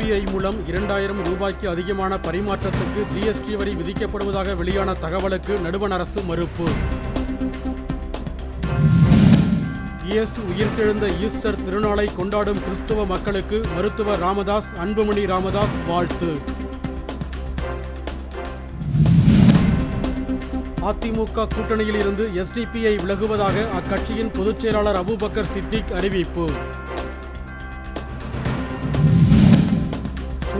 UPI மூலம் இரண்டாயிரம் ரூபாய்க்கு அதிகமான பரிமாற்றத்துக்கு ஜிஎஸ்டி வரி விதிக்கப்படுவதாக வெளியான தகவலுக்கு நடுவண் அரசு மறுப்பு. இயேசு உயிர்த்தெழுந்த ஈஸ்டர் திருநாளை கொண்டாடும் கிறிஸ்துவ மக்களுக்கு மருத்துவர் ராமதாஸ் அன்புமணி ராமதாஸ் வாழ்த்து. அதிமுக கூட்டணியில் இருந்து எஸ்டிபிஐ விலகுவதாக அக்கட்சியின் பொதுச் செயலாளர் சித்திக் அறிவிப்பு.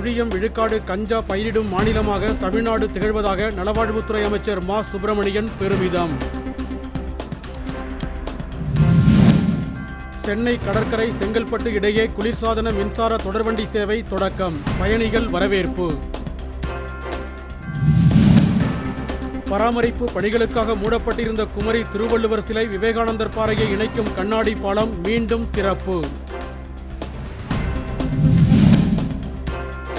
சுழியம் விழுக்காடு கஞ்சா பயிரிடும் மாநிலமாக தமிழ்நாடு திகழ்வதாக நலவாழ்வுத்துறை அமைச்சர் மா. சுப்பிரமணியன் பெருமிதம். சென்னை கடற்கரை செங்கல்பட்டு இடையே குளிர்சாதன மின்சார தொடர்வண்டி சேவை தொடக்கம். பயணிகள் வரவேற்பு. பராமரிப்பு பணிகளுக்காக மூடப்பட்டிருந்த குமரி திருவள்ளுவர் சிலை விவேகானந்தர் பாறையை இணைக்கும் கண்ணாடி பாலம் மீண்டும் திறப்பு.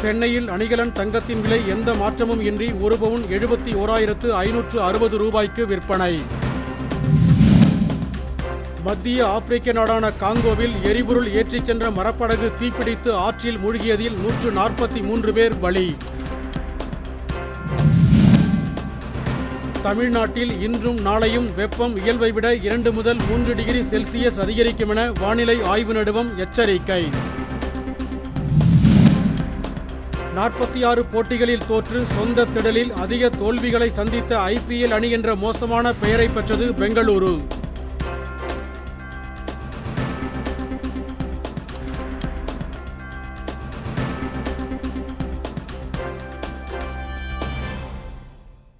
சென்னையில் அணிகலன் தங்கத்தின் விலை எந்த மாற்றமும் இன்றி ஒரு பவுன் எழுபத்தி ஓராயிரத்து ஐநூற்று அறுபது ரூபாய்க்கு விற்பனை. மத்திய ஆப்பிரிக்க நாடான காங்கோவில் எரிபொருள் ஏற்றிச் சென்ற மரப்படகு தீப்பிடித்து ஆற்றில் மூழ்கியதில் நூற்று நாற்பத்தி மூன்று பேர் பலி. தமிழ்நாட்டில் இன்றும் நாளையும் வெப்பம் இயல்பை விட இரண்டு முதல் மூன்று டிகிரி செல்சியஸ் அதிகரிக்கும் என வானிலை ஆய்வு நடுவம் எச்சரிக்கை. நாற்பத்தி ஆறு போட்டிகளில் தோற்று சொந்த திடலில் அதிக தோல்விகளை சந்தித்த ஐபிஎல் அணி என்ற மோசமான பெயரை பெற்றது பெங்களூரு.